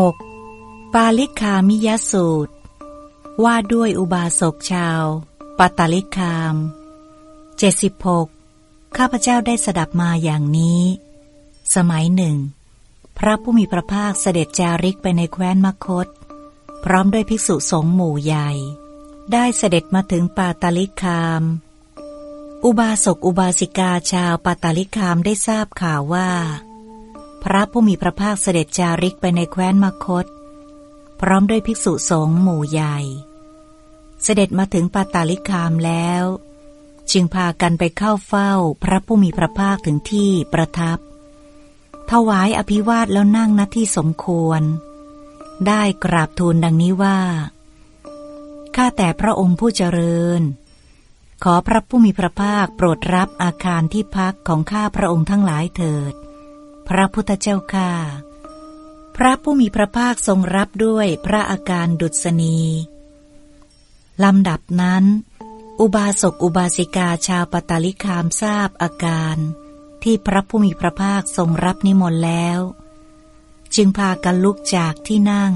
6. ปาลิคามิยสูตร ว่าด้วยอุบาสกชาวปตาลิคาม 76. ข้าพเจ้าได้สดับมาอย่างนี้ สมัยหนึ่ง พระผู้มีพระภาคเสด็จจาริกไปในแคว้นมคต พร้อมด้วยภิกษุสงฆ์หมู่ใหญ่ ได้เสด็จมาถึงปาตาลิคาม อุบาสกอุบาสิกาชาวปาตาลิคามได้ทราบข่าวว่า พระผู้มีพระภาคเสด็จจาริกไปในแคว้นมคต พร้อมด้วยภิกษุสงฆ์หมู่ใหญ่ เสด็จมาถึงปาตาลิคามแล้ว จึงพากันไปเข้าเฝ้าพระผู้มีพระภาคถึงที่ประทับ ถวายอภิวาทแล้วนั่งณที่สมควร ได้กราบทูลดังนี้ว่า ข้าแต่พระองค์ผู้เจริญ ขอพระผู้มีพระภาคโปรดรับอาคารที่พักของข้าพระองค์ทั้งหลายเถิด พระพุทธเจ้าข้าพระผู้มีพระภาคทรงรับด้วยพระอาการดุษณีลำดับนั้น อุบาสกอุบาสิกาชาวปตาลิคามทราบอาการ ที่พระผู้มีพระภาคทรงรับนิมนต์แล้ว จึงพากันลุกจากที่นั่ง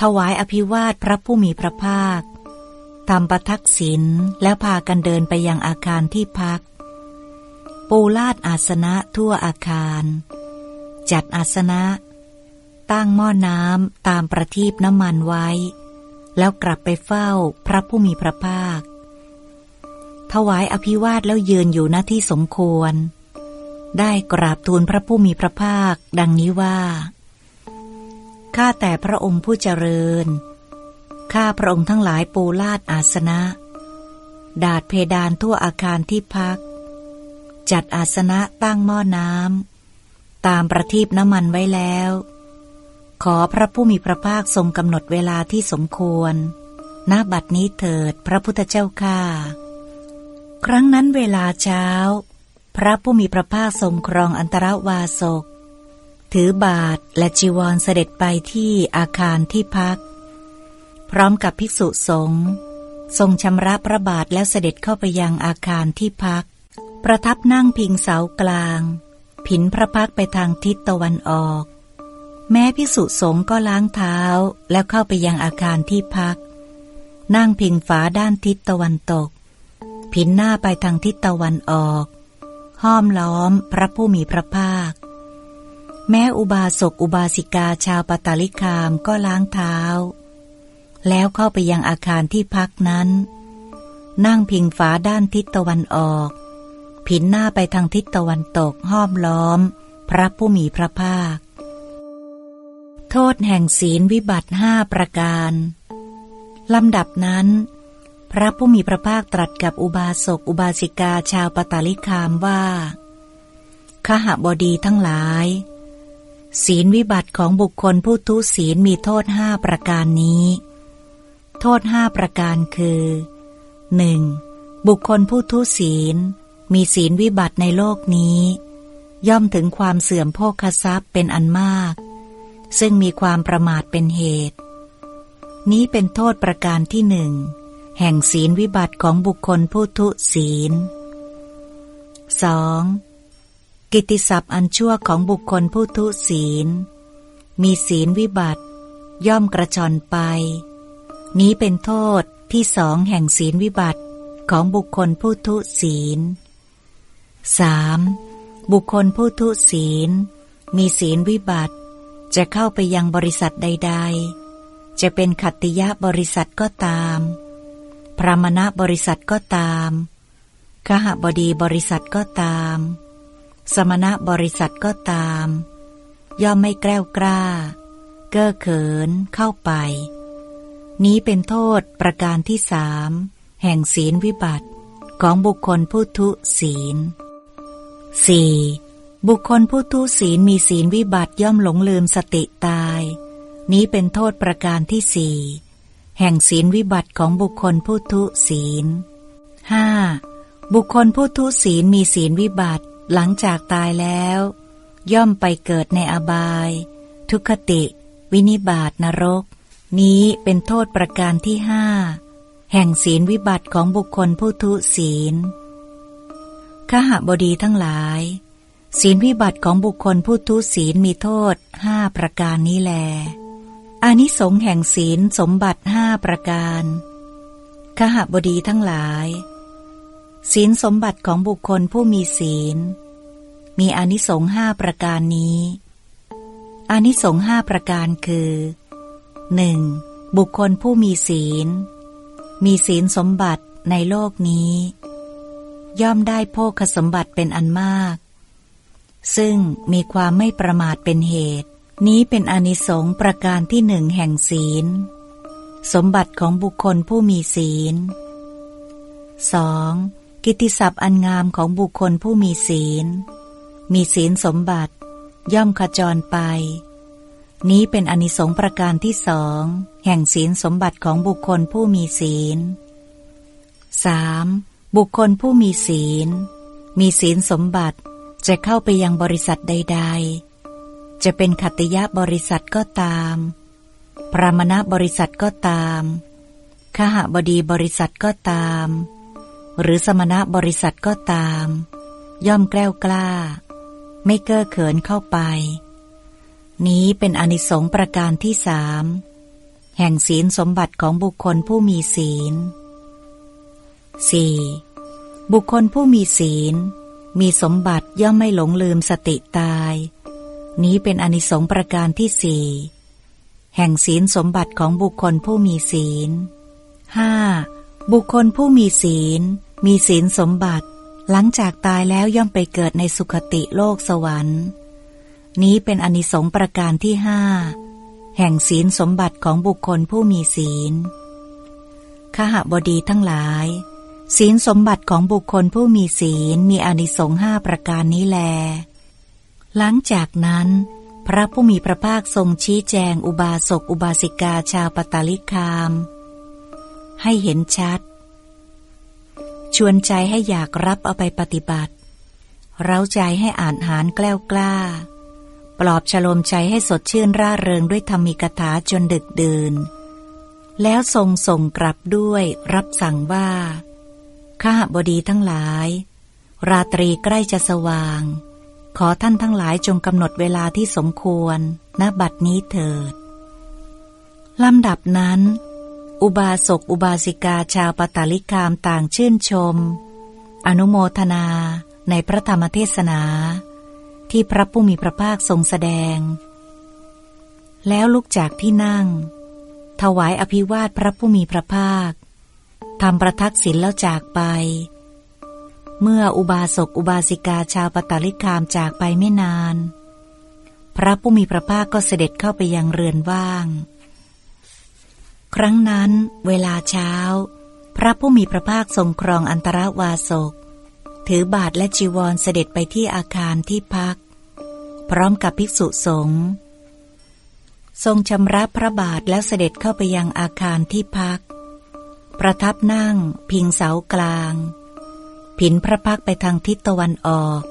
ถวายอภิวาทพระผู้มีพระภาคทำประทักษิณแล้วพากันเดินไปยังอาคารที่พัก ปูลาดอาสนะทั่วอาคาร จัดอาสนะ ตั้งหม้อน้ำตามประทีปน้ำมันไว้ แล้วกลับไปเฝ้าพระผู้มีพระภาค ถวายอภิวาทแล้วยืนอยู่หน้าที่สมควร ได้กราบทูลพระผู้มีพระภาค ดังนี้ว่า ข้าแต่พระองค์ผู้เจริญ ข้าพระองค์ทั้งหลายปูลาดอาสนะ ดาดเพดานทั่วอาคารที่พัก จัดอาสนะตั้งหม้อน้ำตามประทีปน้ำมันไว้แล้ว ขอพระผู้มีพระภาคทรงกำหนดเวลาที่สมควรณบัดนี้เถิดพระพุทธเจ้าข้าครั้งนั้นเวลาเช้า พระผู้มีพระภาคทรงครองอันตรวาสก ถือบาทและจีวรเสด็จไปที่อาคารที่พัก พร้อมกับภิกษุสงฆ์ทรงชำระพระบาทแล้วเสด็จเข้าไปยังอาคารที่พัก ประทับนั่งพิงเสากลาง ผินพระพักไปทางทิศตะวันออก แม้ภิกษุสงก็ล้างเท้าแล้วเข้าไปยังอาคารที่พัก นั่งพิงฝาด้านทิศตะวันตก ผินหน้าไปทางทิศตะวันออก ห้อมล้อมพระผู้มีพระภาค แม้อุบาสกอุบาสิกาชาวปตาลิคามก็ล้างเท้า แล้วเข้าไปยังอาคารที่พักนั้น นั่งพิงฝาด้านทิศตะวันออก ผินหน้าไปทางทิศตะวันตกห้อมล้อม พระผู้มีพระภาค โทษแห่งศีลวิบัติห้าประการลำดับนั้น พระผู้มีพระภาคตรัสกับอุบาสกอุบาสิกาชาวปตาลิคามว่าขหบดีทั้งหลาย ศีลวิบัติของบุคคลผู้ทุศีลมีโทษห้าประการนี้ โทษห้าประการคือ 1. บุคคลผู้ทุศีล มีศีลวิบัติในโลกนี้ ย่อมถึงความเสื่อมโภคทรัพย์เป็นอันมาก ซึ่งมีความประมาทเป็นเหตุ นี้เป็นโทษประการที่หนึ่ง แห่งศีลวิบัติของบุคคลผู้ทุศีล 2. กิติศัพท์อันชั่วของบุคคลผู้ทุศีล มีศีลวิบัติ ย่อมกระชอนไป นี้เป็นโทษที่สองแห่งศีลวิบัติของบุคคลผู้ทุศีล 3. บุคคลผู้ทุศีล มีศีลวิบัติ จะเข้าไปยังบริษัทใด ๆ จะเป็นขัตติยะบริษัทก็ตาม พรามณบริษัทก็ตามขหบดีบริษัทก็ตาม สมณะบริษัทก็ตาม ย่อมไม่แกล้วกล้า เก้อเขินเข้าไป นี้เป็นโทษประการที่สามแห่งศีลวิบัติของบุคคลผู้ทุศีล 4. บุคคลผู้ทุศีลมีศีลวิบัติย่อมหลงลืมสติตาย นี้เป็นโทษประการที่สี่แห่งศีลวิบัติของบุคคลผู้ทุศีล 5. บุคคลผู้ทุศีลมีศีลวิบัติหลังจากตายแล้ว ย่อมไปเกิดในอบาย ทุคติ วินิบาตนรก นี้เป็นโทษประการที่ห้าแห่งศีลวิบัติของบุคคลผู้ทุศีล ขหบดีทั้งหลาย ศีลวิบัติของบุคคลผู้ทุศีลมีโทษห้าประการนี้แล อานิสงส์แห่งศีลสมบัติห้าประการขหบดีทั้งหลาย ศีลสมบัติของบุคคลผู้มีศีล มีอานิสงส์ห้าประการนี้ อานิสงส์ห้าประการคือ 1. บุคคลผู้มีศีล มีศีลสมบัติในโลกนี้ ย่อมได้โภคสมบัติเป็นอันมาก ซึ่งมีความไม่ประมาทเป็นเหตุ นี้เป็นอนิสงส์ประการที่หนึ่งแห่งศีล สมบัติของบุคคลผู้มีศีล 2. กิตติศัพท์อันงามของบุคคลผู้มีศีล มีศีลสมบัติ ย่อมขจรไป นี้เป็นอนิสงส์ประการที่สองแห่งศีลสมบัติของบุคคลผู้มีศีล 3. บุคคลผู้มีศีล มีศีลสมบัติจะเข้าไปยังบริษัทใด ๆ จะเป็นขัตติยะบริษัทก็ตาม พรามณบริษัทก็ตามขหบดีบริษัทก็ตาม หรือสมณะบริษัทก็ตาม ย่อมแกล้วกล้า ไม่เก้อเขินเข้าไป นี้เป็นอนิสงส์ประการที่สามแห่งศีลสมบัติของบุคคลผู้มีศีล 4. บุคคลผู้มีศีล มีสมบัติย่อมไม่หลงลืมสติตาย นี้เป็นอนิสงส์ประการที่สี่แห่งศีลสมบัติของบุคคลผู้มีศีล 5. บุคคลผู้มีศีล มีศีลสมบัติ หลังจากตายแล้วย่อมไปเกิดในสุคติโลกสวรรค์ นี้เป็นอนิสงส์ประการที่ห้าแห่งศีลสมบัติของบุคคลผู้มีศีลขหบดีทั้งหลาย ศีลสมบัติของบุคคลผู้มีศีลมีอนิสงส์ห้าประการนี้แล หลังจากนั้น พระผู้มีพระภาคทรงชี้แจงอุบาสกอุบาสิกาชาวปตาลิคาม ให้เห็นชัด ชวนใจให้อยากรับเอาไปปฏิบัติ เร้าใจให้อ่านหารแกล้วกล้า ปลอบฉลมใจให้สดชื่นร่าเริงด้วยธรรมิกถาจนดึกดื่น แล้วทรงส่งกลับด้วยรับสั่งว่า ข้าบดีทั้งหลาย ราตรีใกล้จะสว่าง ขอท่านทั้งหลายจงกำหนดเวลาที่สมควรณบัดนี้เถิดลำดับนั้น อุบาสกอุบาสิกาชาวปตาลิกามต่างชื่นชม อนุโมทนาในพระธรรมเทศนา ที่พระผู้มีพระภาคทรงแสดง แล้วลุกจากที่นั่ง ถวายอภิวาทพระผู้มีพระภาค ทำประทักษิณแล้วจากไป เมื่ออุบาสกอุบาสิกาชาวปตาลิกามจากไปไม่นาน พระผู้มีพระภาคก็เสด็จเข้าไปยังเรือนว่าง ครั้งนั้น เวลาเช้า พระผู้มีพระภาคทรงครองอันตรวาสก ถือบาทและจีวรเสด็จไปที่อาคารที่พัก พร้อมกับภิกษุสงฆ์ทรงชำระพระบาทแล้วเสด็จเข้าไปยังอาคารที่พัก ประทับนั่ง พิงเสากลาง ผินพระพักไปทางทิศตะวันออก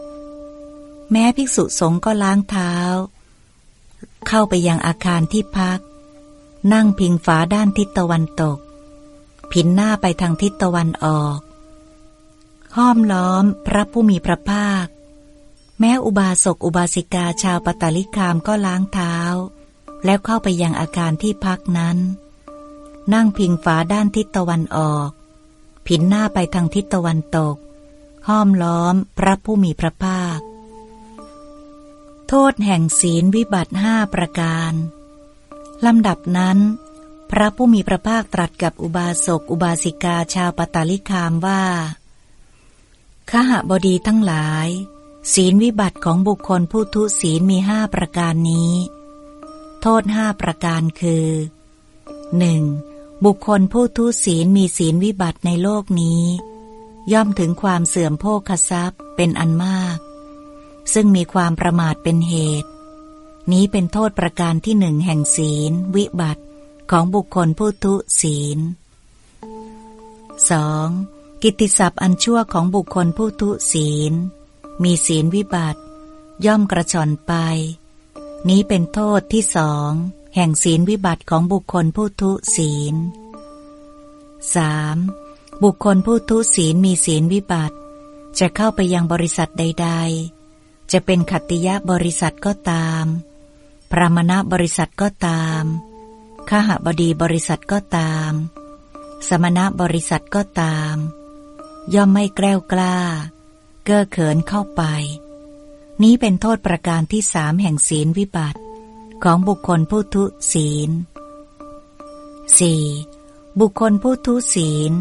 แม้ภิกษุสงฆ์ก็ล้างเท้า เข้าไปยังอาคารที่พัก นั่งพิงฝาด้านทิศตะวันตก ผินหน้าไปทางทิศตะวันออก ห้อมล้อมพระผู้มีพระภาค แม้อุบาสกอุบาสิกาชาวปตาลิกามก็ล้างเท้า แล้วเข้าไปยังอาการที่พักนั้น นั่งพิงฝาด้านทิศตะวันออก ผินหน้าไปทางทิศตะวันตก ห้อมล้อมพระผู้มีพระภาค โทษแห่งศีลวิบัติห้าประการ ลำดับนั้น พระผู้มีพระภาคตรัสกับอุบาสกอุบาสิกาชาวปตาลิคามว่าขหบดีทั้งหลาย ศีลวิบัติของบุคคลผู้ทุศีลมีห้าประการนี้ โทษห้าประการคือ 1. บุคคลผู้ทุศีลมีศีลวิบัติในโลกนี้ ย่อมถึงความเสื่อมโภคทรัพย์เป็นอันมาก ซึ่งมีความประมาทเป็นเหตุ นี้เป็นโทษประการที่หนึ่งแห่งศีล วิบัติของบุคคลผู้ทุศีล 2. กิตติศัพท์อันชั่วของบุคคลผู้ทุศีล มีศีลวิบัติ ย่อมกระชอนไป นี้เป็นโทษที่สอง แห่งศีลวิบัติของบุคคลผู้ทุศีล 3. บุคคลผู้ทุศีลมีศีลวิบัติ จะเข้าไปยังบริษัทใด ๆ จะเป็นขัตติยะบริษัทก็ตาม พระมณะบริษัทก็ตามข้าหบดีบริษัทก็ตาม สมณะบริษัทก็ตาม ย่อมไม่แกล้วกล้า เก้อเขินเข้าไป นี้เป็นโทษประการที่สามแห่งศีลวิบัติ ของบุคคลผู้ทุศีล 4. บุคคลผู้ทุศีล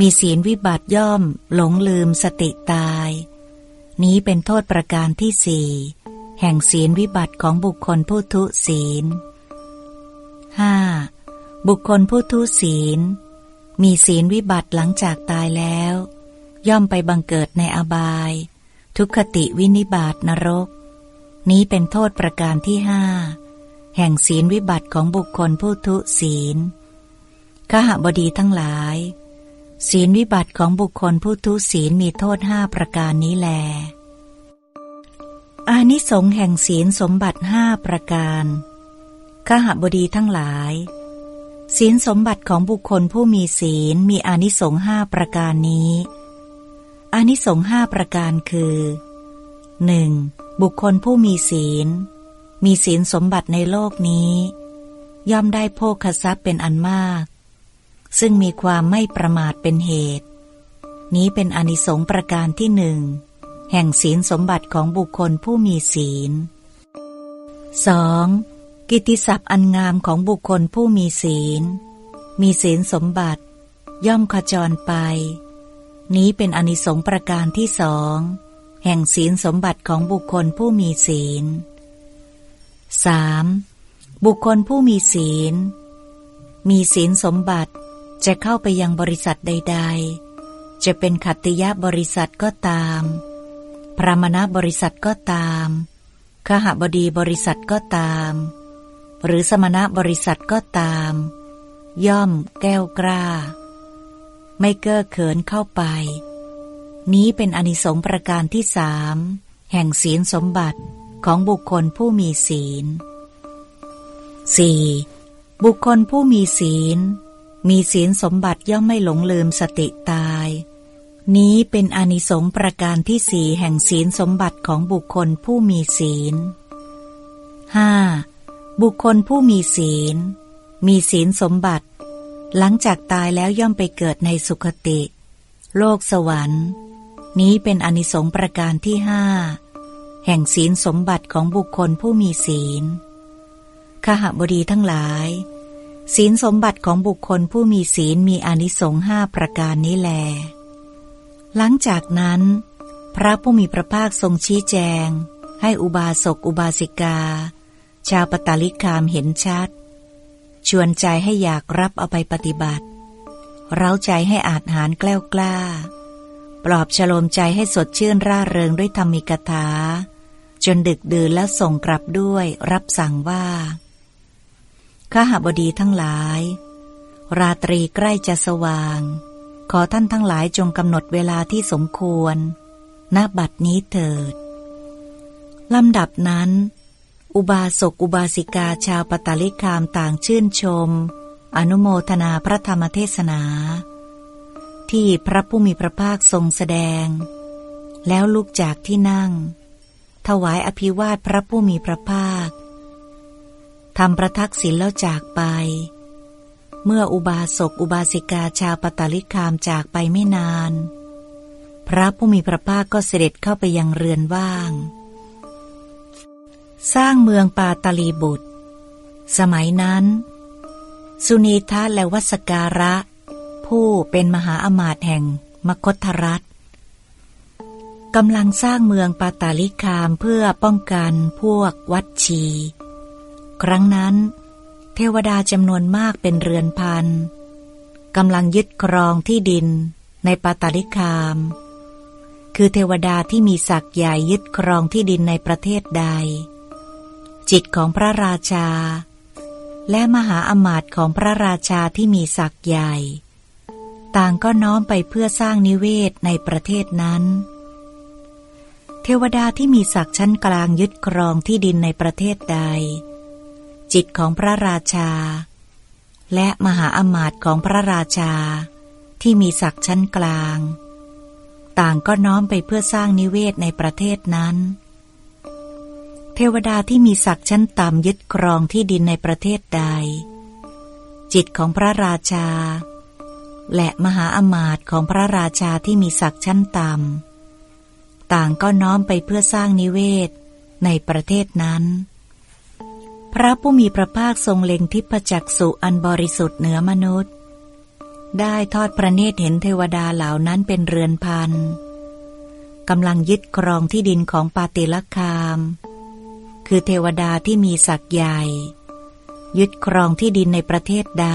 มีศีลวิบัติย่อม หลงลืมสติตาย นี้เป็นโทษประการที่สี่แห่งศีลวิบัติของบุคคลผู้ทุศีล 5. บุคคลผู้ทุศีล มีศีลวิบัติหลังจากตายแล้ว ย่อมไปบังเกิดในอบาย ทุกขติวินิบาตนรก นี้เป็นโทษประการที่ห้า แห่งศีลวิบัติของบุคคลผู้ทุศีลขหบดีทั้งหลาย ศีลวิบัติของบุคคลผู้ทุศีลมีโทษห้าประการนี้แล อานิสงส์แห่งศีลสมบัติห้าประการขหบดีทั้งหลาย ศีลสมบัติของบุคคลผู้มีศีลมีอานิสงส์ห้าประการนี้ อานิสงส์ห้าประการคือ 1. บุคคลผู้มีศีล มีศีลสมบัติในโลกนี้ ย่อมได้โภคทรัพย์เป็นอันมาก ซึ่งมีความไม่ประมาทเป็นเหตุ นี้เป็นอนิสงส์ประการที่หนึ่ง แห่งศีลสมบัติของบุคคลผู้มีศีล 2. กิติศัพท์อันงามของบุคคลผู้มีศีล มีศีลสมบัติ ย่อมขจรไป นี้เป็นอนิสงส์ประการที่สอง แห่งศีลสมบัติของบุคคลผู้มีศีล 3. บุคคลผู้มีศีล มีศีลสมบัติจะเข้าไปยังบริษัทใด ๆ จะเป็นขัตติยะบริษัทก็ตาม พระมณบริษัทก็ตามขหบดีบริษัทก็ตาม หรือสมณะบริษัทก็ตาม ย่อมแก้วกล้า ไม่เก้อเขินเข้าไป นี้เป็นอนิสงส์ประการที่สามแห่งศีลสมบัติ ของบุคคลผู้มีศีล 4. บุคคลผู้มีศีล มีศีลสมบัติย่อมไม่หลงลืมสติตาย นี้เป็นอนิสงส์ประการที่สี่แห่งศีลสมบัติของบุคคลผู้มีศีล 5. บุคคลผู้มีศีล มีศีลสมบัติ หลังจากตายแล้วย่อมไปเกิดในสุคติ โลกสวรรค์ นี้เป็นอนิสงส์ประการที่ห้า แห่งศีลสมบัติของบุคคลผู้มีศีลขหบดีทั้งหลาย ศีลสมบัติของบุคคลผู้มีศีลมีอนิสงส์ห้าประการนี้แล หลังจากนั้น พระผู้มีพระภาคทรงชี้แจง ให้อุบาสกอุบาสิกา ชาวปตาลิกามเห็นชัด ชวนใจให้อยากรับเอาไปปฏิบัติ เร้าใจให้อาจหารแกล้วกล้า ปลอบฉลมใจให้สดชื่นร่าเริงด้วยธรรมิกถา จนดึกดื่นแล้วส่งกลับด้วยรับสั่งว่าข้าหบดีทั้งหลาย ราตรีใกล้จะสว่าง ขอท่านทั้งหลายจงกำหนดเวลาที่สมควรณบัดนี้เถิดลำดับนั้น อุบาสกอุบาสิกาชาวปตาลิคามต่างชื่นชม อนุโมทนาพระธรรมเทศนา ที่พระผู้มีพระภาคทรงแสดง แล้วลุกจากที่นั่ง ถวายอภิวาทพระผู้มีพระภาคทำประทักษิณแล้วจากไป เมื่ออุบาสกอุบาสิกาชาวปตาลิคามจากไปไม่นาน พระผู้มีพระภาคก็เสด็จเข้าไปยังเรือนว่าง สร้างเมืองปาตาลีบุตร สมัยนั้น สุนีทะและวัสการะ ผู้เป็นมหาอมาตย์แห่งมคธรัฐ กำลังสร้างเมืองปาตาลิคามเพื่อป้องกันพวกวัดชี ครั้งนั้น เทวดาจำนวนมากเป็นเรือนพันกำลังยึดครองที่ดินในปาตาลิคาม คือเทวดาที่มีศักย์ใหญ่ยึดครองที่ดินในประเทศใด จิตของพระราชา และมหาอมาตย์ของพระราชาที่มีศักย์ใหญ่ ต่างก็น้อมไปเพื่อสร้างนิเวศในประเทศนั้น เทวดาที่มีศักดิ์ชั้นกลางยึดครองที่ดินในประเทศใด จิตของพระราชา และมหาอมาตย์ของพระราชา ที่มีศักดิ์ชั้นกลาง ต่างก็น้อมไปเพื่อสร้างนิเวศในประเทศนั้น เทวดาที่มีศักดิ์ชั้นต่ำยึดครองที่ดินในประเทศใด จิตของพระราชา และมหาอมาตย์ของพระราชาที่มีศักดิ์ชั้นต่ำ ต่างก็น้อมไปเพื่อสร้างนิเวศ ในประเทศนั้น พระผู้มีพระภาคทรงเล็งทิพจักสุอันบริสุทธิ์เหนือมนุษย์ ได้ทอดพระเนตรเห็นเทวดาเหล่านั้นเป็นเรือนพันกำลังยึดครองที่ดินของปาติลคาม คือเทวดาที่มีศักย์ใหญ่ ยึดครองที่ดินในประเทศใด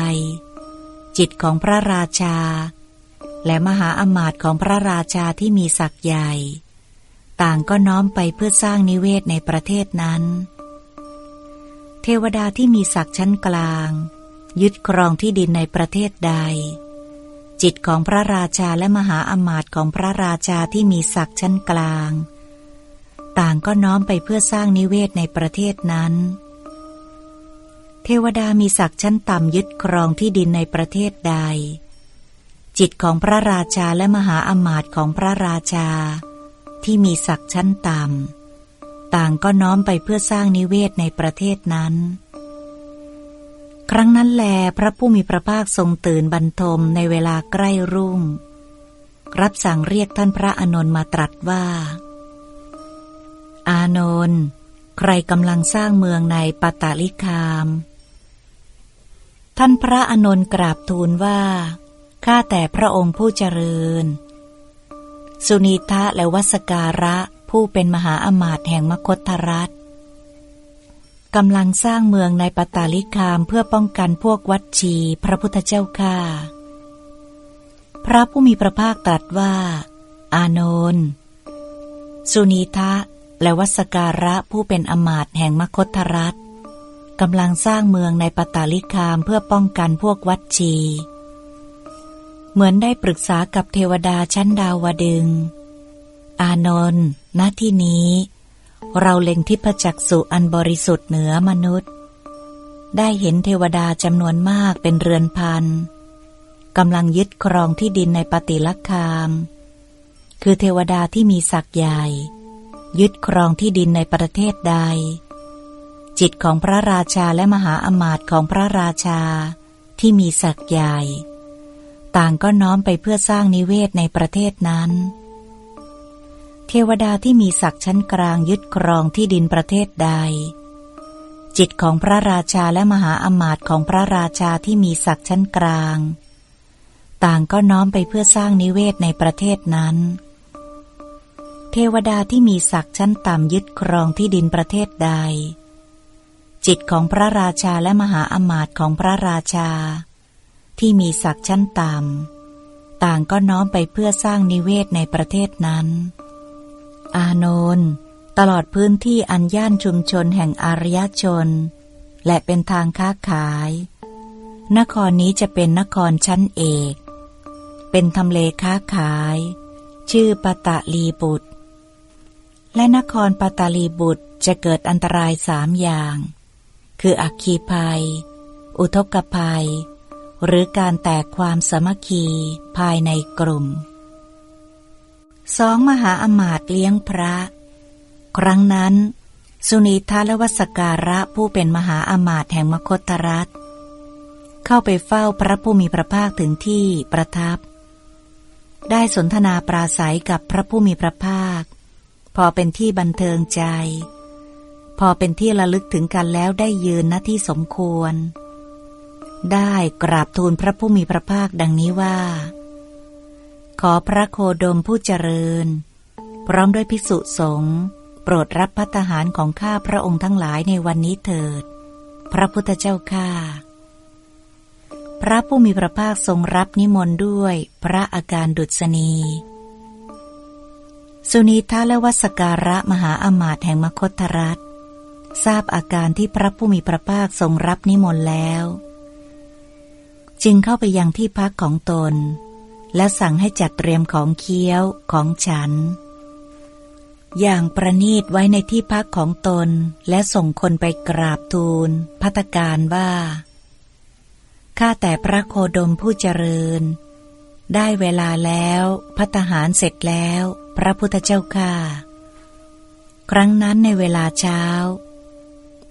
จิตของพระราชาและมหาอมาตย์ของพระราชาที่มีศักย์ใหญ่ ต่างก็น้อมไปเพื่อสร้างนิเวศในประเทศนั้น เทวดาที่มีศักดิ์ชั้นกลาง ยึดครองที่ดินในประเทศใด จิตของพระราชาและมหาอมาตย์ของพระราชาที่มีศักดิ์ชั้นกลาง ต่างก็น้อมไปเพื่อสร้างนิเวศในประเทศนั้น เทวดามีศักดิ์ชั้นต่ำยึดครองที่ดินในประเทศใดจิตของพระราชาและมหาอมาตย์ของพระราชา ที่มีศักดิ์ชั้นต่ำต่างก็น้อมไปเพื่อสร้างนิเวศในประเทศนั้น ครั้งนั้นแลพระผู้มีพระภาคทรงตื่นบรรทมในเวลาใกล้รุ่ง รับสั่งเรียกท่านพระอนนท์มาตรัสว่า อานนท์ใครกำลังสร้างเมืองในปตาลิคาม ท่านพระอนนท์กราบทูลว่า ข้าแต่พระองค์ผู้เจริญ สุนีทะและวัสการะผู้เป็นมหาอมาตย์แห่งมคตรัฐกำลังสร้างเมืองในปตาลิคามเพื่อป้องกันพวกวัดชีพระพุทธเจ้าข้าพระผู้มีพระภาคตรัสว่า อานนท์สุนีทะและวัสการะผู้เป็นอมาตแห่งมคตรัฐกำลังสร้างเมืองในปตาลิคามเพื่อป้องกันพวกวัดชี เหมือนได้ปรึกษากับเทวดาชั้นดาวดึง อานนท์ณที่นี้ เราเล็งทิพจักสุอันบริสุทธิ์เหนือมนุษย์ ได้เห็นเทวดาจำนวนมากเป็นเรือนพันกำลังยึดครองที่ดินในปฏิลักคาม คือเทวดาที่มีศักย์ใหญ่ ยึดครองที่ดินในประเทศใด จิตของพระราชาและมหาอมาตย์ของพระราชาที่มีศักย์ใหญ่ ต่างก็น้อมไปเพื่อสร้างนิเวศในประเทศนั้น เทวดาที่มีศักดิ์ชั้นกลางยึดครองที่ดินประเทศใด จิตของพระราชาและมหาอมาตย์ของพระราชาที่มีศักดิ์ชั้นกลาง ต่างก็น้อมไปเพื่อสร้างนิเวศในประเทศนั้น เทวดาที่มีศักดิ์ชั้นต่ำยึดครองที่ดินประเทศใดจิตของพระราชาและมหาอมาตย์ของพระราชา ที่มีศักดิ์ชั้นต่ำต่างก็น้อมไปเพื่อสร้างนิเวศในประเทศนั้น อานนท์ตลอดพื้นที่อันย่านชุมชนแห่งอารยชน และเป็นทางค้าขาย นครนี้จะเป็นนครชั้นเอก เป็นทำเลค้าขาย ชื่อปตะลีบุตร และนครปตะลีบุตรจะเกิดอันตรายสามอย่าง คืออักคีภัย อุทกภัย หรือการแตกความสมัคคีภายในกลุ่มสองมหาอมาตย์เลี้ยงพระ ครั้งนั้น สุนีทาและวัสการะผู้เป็นมหาอมาตย์แห่งมคตรัฐ เข้าไปเฝ้าพระผู้มีพระภาคถึงที่ประทับ ได้สนทนาปราศัยกับพระผู้มีพระภาค พอเป็นที่บันเทิงใจ พอเป็นที่ระลึกถึงกันแล้วได้ยืนหน้าที่สมควร ได้กราบทูลพระผู้มีพระภาคดังนี้ว่า ขอพระโคดมผู้เจริญ พร้อมด้วยภิกษุสงฆ์โปรดรับพัฒหารของข้าพระองค์ทั้งหลายในวันนี้เถิด พระพุทธเจ้าข้าพระผู้มีพระภาคทรงรับนิมนต์ด้วยพระอาการดุษณี สุนีทาและวัสการะมหาอมาตย์แห่งมคตรัฐทราบอาการที่พระผู้มีพระภาคทรงรับนิมนต์แล้ว จึงเข้าไปยังที่พักของตน และสั่งให้จัดเตรียมของเคี้ยวของฉัน อย่างประนีตไว้ในที่พักของตนและส่งคนไปกราบทูลพัตการว่าข้าแต่พระโคดมผู้เจริญ ได้เวลาแล้วพัตหารเสร็จแล้ว พระพุทธเจ้าข้าครั้งนั้นในเวลาเช้า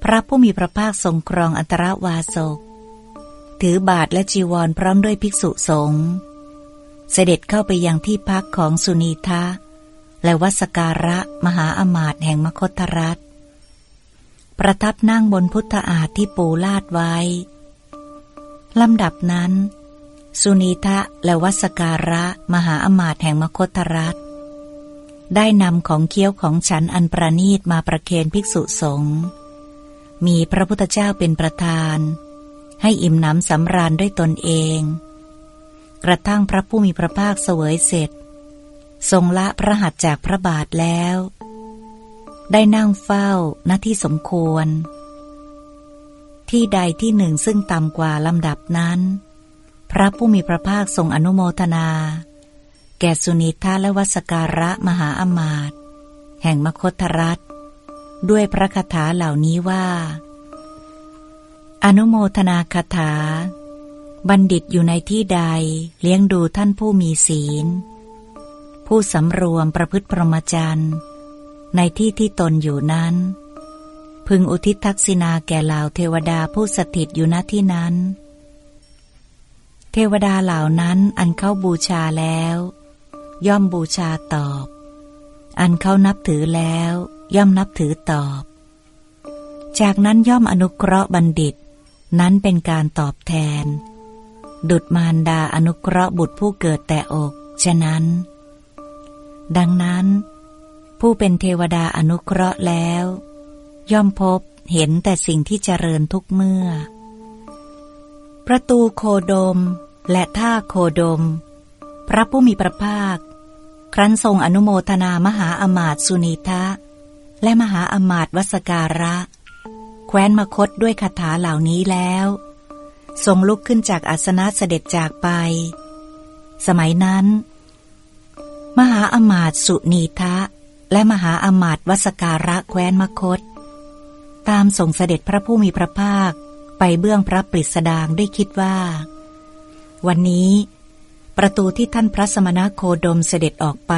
พระผู้มีพระภาคทรงครองอัตรวาสก ถือบาทและจีวรพร้อมด้วยภิกษุสงฆ์เสด็จเข้าไปยังที่พักของสุนีทะ และวัสการะมหาอมาตย์แห่งมคตรัฐ ประทับนั่งบนพุทธอาฏที่ปูลาดไว้ ลำดับนั้น สุนีทะและวัสการะมหาอมาตย์แห่งมคตรัฐ ได้นำของเคี้ยวของฉันอันประนีตมาประเคนภิกษุสงฆ์มีพระพุทธเจ้าเป็นประธาน ให้อิ่มหนำสำราญด้วยตนเอง กระทั่งพระผู้มีพระภาคเสวยเสร็จ ทรงละพระหัตถ์จากพระบาทแล้ว ได้นั่งเฝ้าหน้าที่สมควร ที่ใดที่หนึ่งซึ่งต่ำกว่าลำดับนั้น พระผู้มีพระภาคทรงอนุโมทนา แก่สุนิทาและวัสการะมหาอมาตย์แห่งมคตรัฐ ด้วยพระคาถาเหล่านี้ว่า อนุโมทนาคาถา บัณฑิตอยู่ในที่ใดเลี้ยงดูท่านผู้มีศีล ผู้สำรวมประพฤติพรหมจรรย์ในที่ที่ตนอยู่นั้น พึงอุทิศทักษิณาแก่เหล่าเทวดาผู้สถิตอยู่ณที่นั้น เทวดาเหล่านั้นอันเข้าบูชาแล้ว ย่อมบูชาตอบ อันเขานับถือแล้ว ย่อมนับถือตอบจากนั้นย่อมอนุเคราะห์บัณฑิต นั้นเป็นการตอบแทน ดุดมารดาอนุเคราะห์บุตรผู้เกิดแต่อก ฉะนั้น ดังนั้น ผู้เป็นเทวดาอนุเคราะห์แล้ว ย่อมพบเห็นแต่สิ่งที่เจริญทุกเมื่อ ประตูโคดมและท่าโคดม พระผู้มีพระภาค ครั้นทรงอนุโมทนามหาอมาตสุนีทะ และมหาอมาตวสการะ แคว้นมคตด้วยคาถาเหล่านี้แล้ว ทรงลุกขึ้นจากอาสนะเสด็จจากไป สมัยนั้น มหาอมาตสุนีทะ และมหาอมาตวสการะแคว้นมคต ตามส่งเสด็จพระผู้มีพระภาคไปเบื้องพระปริสดางด้วยคิดว่า วันนี้ ประตูที่ท่านพระสมณโคดมเสด็จออกไป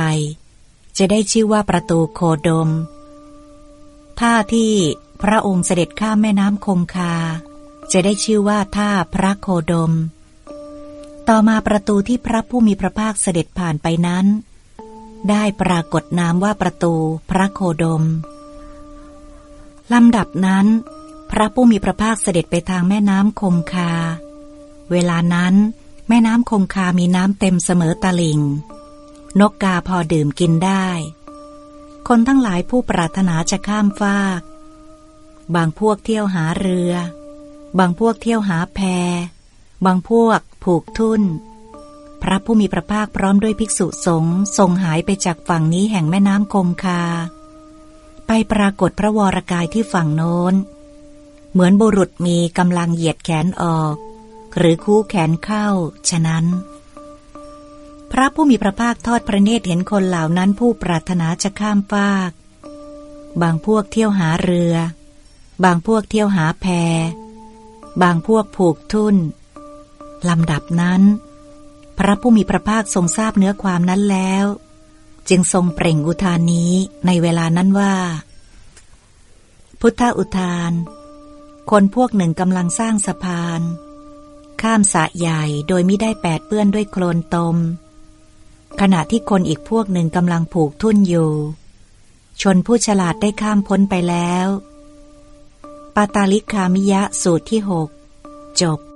จะได้ชื่อว่าประตูโคดม ท่าที่ พระองค์เสด็จข้ามแม่น้ำคงคา จะได้ชื่อว่าท่าพระโคดม ต่อมาประตูที่พระผู้มีพระภาคเสด็จผ่านไปนั้น ได้ปรากฏนามว่าประตูพระโคดมลำดับนั้น พระผู้มีพระภาคเสด็จไปทางแม่น้ำคงคา เวลานั้น แม่น้ำคงคามีน้ำเต็มเสมอตลิ่งนกกาพอดื่มกินได้ คนทั้งหลายผู้ปรารถนาจะข้ามฟาก บางพวกเที่ยวหาเรือ บางพวกเที่ยวหาแพ บางพวกผูกทุ่น พระผู้มีพระภาคพร้อมด้วยภิกษุสงฆ์ทรงหายไปจากฝั่งนี้แห่งแม่น้ำคงคา ไปปรากฏพระวรกายที่ฝั่งโน้น เหมือนบุรุษมีกำลังเหยียดแขนออก หรือคู่แขนเข้า ฉะนั้น พระผู้มีพระภาคทอดพระเนตรเห็นคนเหล่านั้นผู้ปรารถนาจะข้ามฟาก บางพวกเที่ยวหาเรือ บางพวกเที่ยวหาแพบางพวกผูกทุ่นลำดับนั้น พระผู้มีพระภาคทรงทราบเนื้อความนั้นแล้ว จึงทรงเปล่งอุทานนี้ในเวลานั้นว่า พุทธอุทาน คนพวกหนึ่งกำลังสร้างสะพาน ข้ามสะใหญ่โดยไม่ได้แปดเปื้อนด้วยโคลนตม ขณะที่คนอีกพวกหนึ่งกำลังผูกทุ่นอยู่ ชนผู้ฉลาดได้ข้ามพ้นไปแล้ว ปาตาลิกามิยะสูตรที่หกจบ